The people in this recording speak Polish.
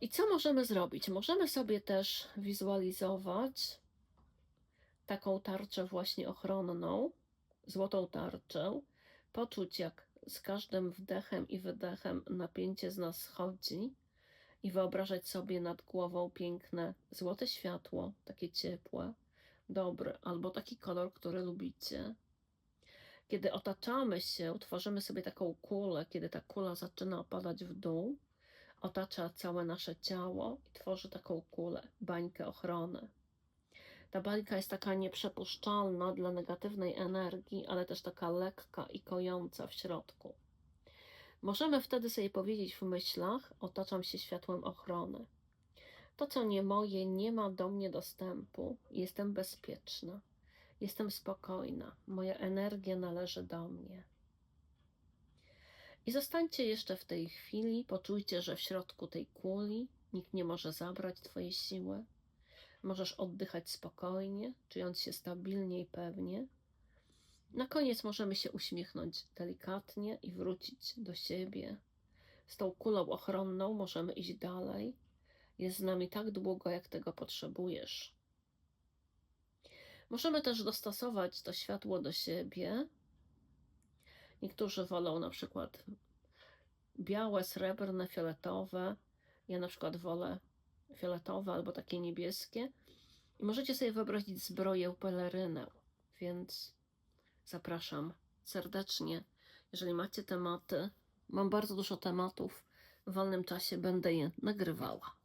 I co możemy zrobić? Możemy sobie też wizualizować taką tarczę właśnie ochronną, złotą tarczę, poczuć jak z każdym wdechem i wydechem napięcie z nas schodzi i wyobrażać sobie nad głową piękne złote światło, takie ciepłe, dobre, albo taki kolor, który lubicie. Kiedy otaczamy się, tworzymy sobie taką kulę, kiedy ta kula zaczyna opadać w dół, otacza całe nasze ciało i tworzy taką kulę, bańkę ochrony. Ta bańka jest taka nieprzepuszczalna dla negatywnej energii, ale też taka lekka i kojąca w środku. Możemy wtedy sobie powiedzieć w myślach: Otaczam się światłem ochrony. To, co nie moje, nie ma do mnie dostępu. Jestem bezpieczna. Jestem spokojna. Moja energia należy do mnie. I zostańcie jeszcze w tej chwili. Poczujcie, że w środku tej kuli nikt nie może zabrać Twojej siły. Możesz oddychać spokojnie, czując się stabilnie i pewnie. Na koniec możemy się uśmiechnąć delikatnie i wrócić do siebie. Z tą kulą ochronną możemy iść dalej. Jest z nami tak długo, jak tego potrzebujesz. Możemy też dostosować to światło do siebie. Niektórzy wolą na przykład białe, srebrne, fioletowe. Ja na przykład wolę fioletowe albo takie niebieskie. I możecie sobie wyobrazić zbroję pelerynę, więc zapraszam serdecznie. Jeżeli macie tematy, mam bardzo dużo tematów, w wolnym czasie będę je nagrywała.